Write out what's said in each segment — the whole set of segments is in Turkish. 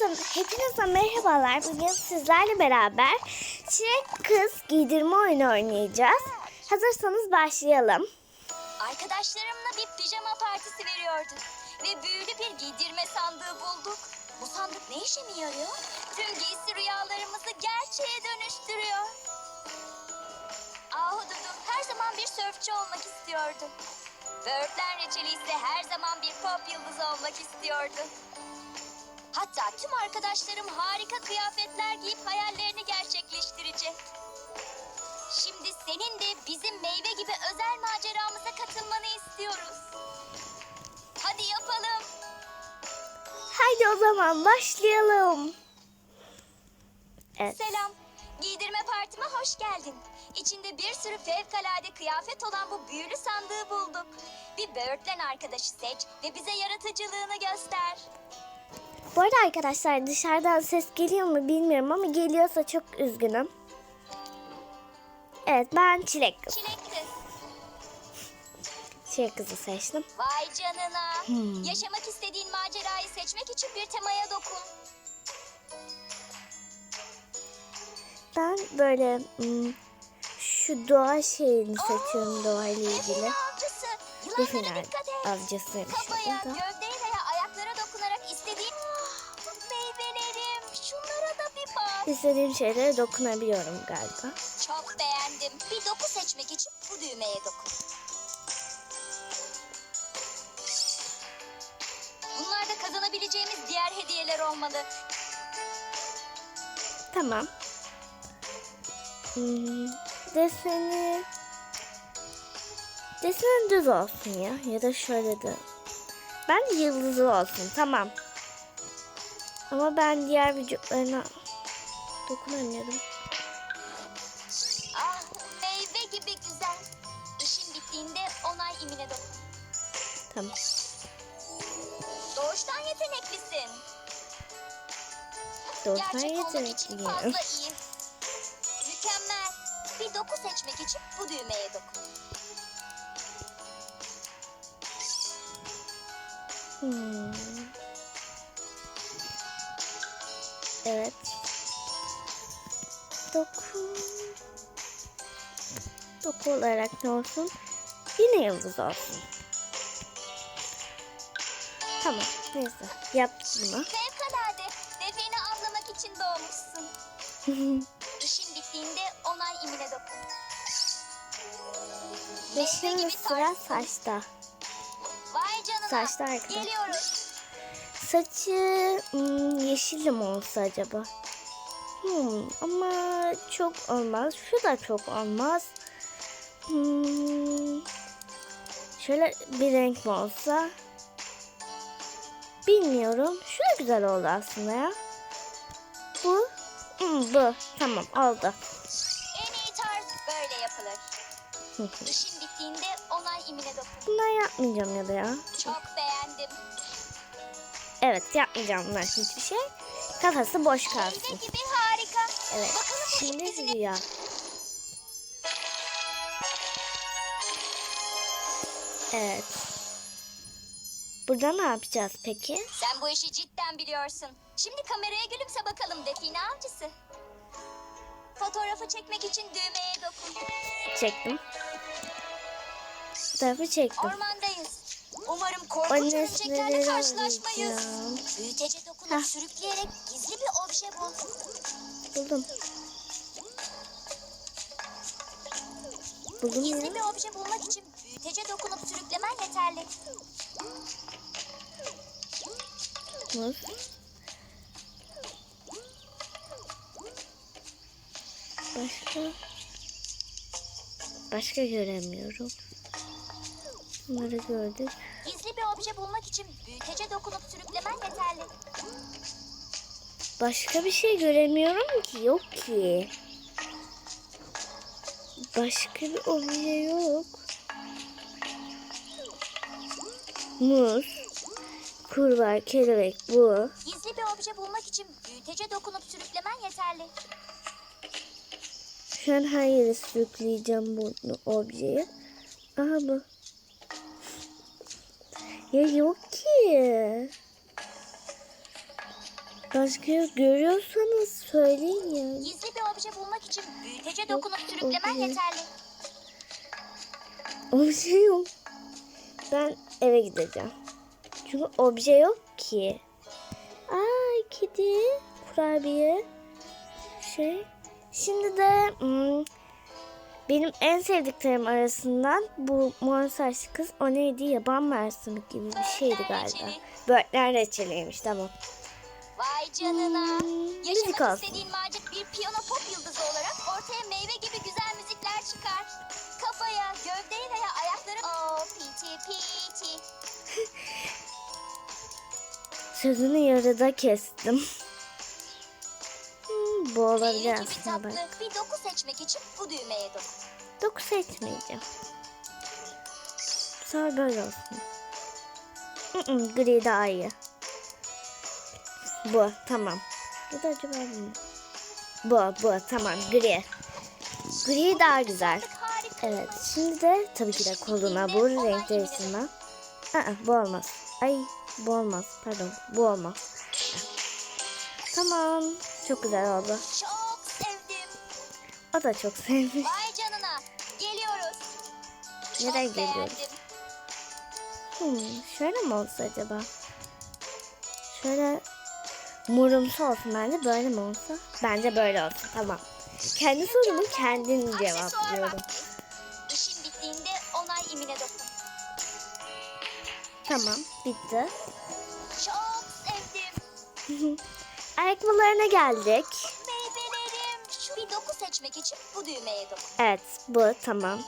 Hepinize, hepinize merhabalar. Bugün sizlerle beraber Çilek Kız giydirme oyunu oynayacağız. Hazırsanız başlayalım. Arkadaşlarımla bir pijama partisi veriyorduk. Ve büyülü bir giydirme sandığı bulduk. Bu sandık ne işe mi yarıyor? Tüm giysi rüyalarımızı gerçeğe dönüştürüyor. Ahududu her zaman bir sörfçü olmak istiyordu. Böğürtlen reçeli ise her zaman bir pop yıldızı olmak istiyordu. Hatta tüm arkadaşlarım harika kıyafetler giyip hayallerini gerçekleştirecek. Şimdi senin de bizim meyve gibi özel maceramıza katılmanı istiyoruz. Hadi yapalım. Haydi o zaman başlayalım. Evet. Selam. Giydirme partime hoş geldin. İçinde bir sürü fevkalade kıyafet olan bu büyülü sandığı bulduk. Bir böğürtlen arkadaşı seç ve bize yaratıcılığını göster. Bu arada arkadaşlar dışarıdan ses geliyor mu bilmiyorum ama geliyorsa çok üzgünüm. Evet ben Çilek Kız. Çilek kız. Çilek Kız'ı seçtim. Vay canına. Hmm. Yaşamak istediğin macerayı seçmek için bir temaya dokun. Ben böyle hmm, şu doğa şeyini seçiyorum doğayla ilgili. Define avcısı. Define avcısıymış Kafaya, gövdeye veya ayaklara dokunarak istediğin İstediğim şeylere dokunabiliyorum galiba. Çok beğendim. Bir doku seçmek için bu düğmeye dokun. Bunlar da kazanabileceğimiz diğer hediyeler olmalı. Tamam. Hmm, deseni... Deseni düz olsun ya. Ya da şöyle de. Ben yıldızlı olsun. Tamam. Ama ben diğer vücutlarına dokunamıyorum. Ah meyve gibi güzel. İşin bittiğinde onay imine dokun. Tamam. Doğuştan yeteneklisin. Doğuştan Gerçek olmak için yetenekliyim. fazla iyi. Mükemmel. Bir doku seçmek için bu düğmeye dokun. Hmm. Evet. Doku. Doku olarak ne olsun? Yine yıldız olsun. Tamam. Neyse. Yaptım bunu. Fevkalade. Defini avlamak için doğmuşsun. İşin bittiğinde onay imine dokun. Ve şimdi sıra saçta. Vay canına. Saçta arkadaşlar. Geliyoruz. Saçı hmm, yeşil mi olsa acaba? Hmm, ama çok olmaz. Şu da çok olmaz. Hmm, şöyle bir renk mi olsa? Bilmiyorum. Şu da güzel oldu aslında ya. Bu. Hmm, bu. Tamam oldu. En iyi tarz böyle yapılır. İşin bittiğinde onay imine dokun. Bundan yapmayacağım ya da ya. Çok beğendim. Evet yapmayacağım bunlar hiçbir şey. Kafası boş kalsın. gibi harika. Evet. Şimdi rüya. Evet. Burada ne yapacağız peki? Sen bu işi cidden biliyorsun. Şimdi kameraya gülümse bakalım define avcısı. Fotoğrafı çekmek için düğmeye dokun. Çektim. Bu tarafı çektim. Ormandayız. Umarım korkunç örümceklerle karşılaşmayız. Büyütece dokunup sürükleyerek gizli bir obje bul. Buldum. Buldum ya. Gizli bir obje bulmak için büyütece dokunup sürüklemen yeterli. Muz. Başka? Başka göremiyorum. Bunları gördük. Gizli bir obje bulmak için büyütece dokunup sürüklemen yeterli. Başka bir şey göremiyorum ki. Yok ki. Başka bir obje yok. Muz. Kurbağa, kelebek bu. Gizli bir obje bulmak için büyütece dokunup sürüklemen yeterli. Şu an her yere sürükleyeceğim bu objeyi. Aha bu. Ya yok ki. Başka görüyorsanız söyleyin ya. Gizli bir obje bulmak için büyütece dokunup sürüklemen obje. yeterli. Obje yok. Ben eve gideceğim. Çünkü obje yok ki. Aa kedi, kurabiye, şey. Şimdi de hmm, benim en sevdiklerim arasından bu mor saçlı kız o neydi yaban mersimi gibi bir şeydi galiba. Böğürtlen reçeliymiş tamam. Vay canına. Müzik Yaşamak olsun. istediğin macera bir piyano pop yıldızı olarak ortaya meyve gibi güzel müzikler çıkar. Kafaya, gövdeye veya ayakları... Oh piti piti. Sözünü yarıda kestim. Hmm, bu olabilir bir aslında tatlı bak. bir doku seçmek için bu düğmeye dokun. Doku seçmeyeceğim. Sonra böyle olsun. Gri daha iyi. Bu tamam. Bu da acaba bu? Bu bu tamam gri. Gri daha güzel. Evet şimdi de tabii ki de koluna bu renk değiştirme. Aa, bu olmaz. Ay bu olmaz pardon bu olmaz. Tamam çok güzel oldu. Çok sevdim. O da çok sevmiş. Vay canına. Geliyoruz. Çok geliyoruz? beğendim. Hmm, şöyle mi olsa acaba? Şöyle morumsu olsun bence böyle mi olsa? Bence böyle olsun tamam. Kendi sorumu kendim cevaplıyorum. İşin bittiğinde onay imine dokun. Tamam bitti. Çok sevdim. Ayakkabılarına geldik. Meyvelerim. Şu bir doku seçmek için bu düğmeye dokun. Evet bu tamam.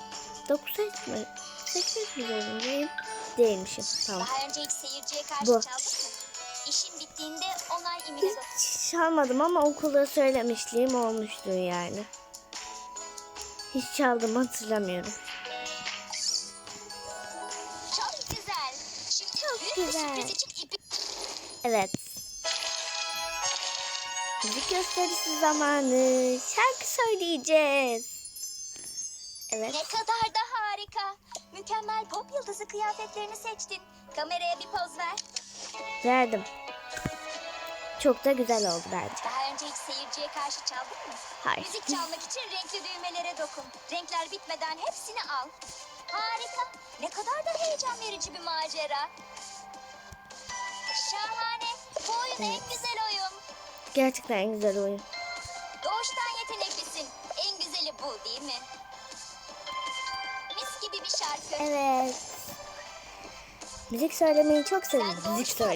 Dokuz seçme. Seçmek mi zorundayım? Değilmişim tamam. Daha önce hiç seyirciye karşı Bu. çaldın mı? İşin bittiğinde imine dokun. Hiç çalmadım ama okulda söylemişliğim olmuştur yani. Hiç çaldım hatırlamıyorum. Çok güzel. Şimdi Çok büyük güzel. bir sürpriz için ipi... Evet. Müzik gösterisi zamanı. Şarkı söyleyeceğiz. Evet. Ne kadar da harika. Mükemmel pop yıldızı kıyafetlerini seçtin. Kameraya bir poz ver. Verdim. Çok da güzel oldu bence. Daha önce hiç seyirciye karşı çaldın mı? Hayır. Müzik çalmak için renkli düğmelere dokun. Renkler bitmeden hepsini al. Harika. Ne kadar da heyecan verici bir macera. Şahane. Bu oyun en güzel oyun. Gerçekten en güzel oyun. Doğuştan yeteneklisin. En güzeli bu değil mi? Mis gibi bir şarkı. Evet. Müzik söylemeyi çok seviyorum. Müzik doğuştan söyle.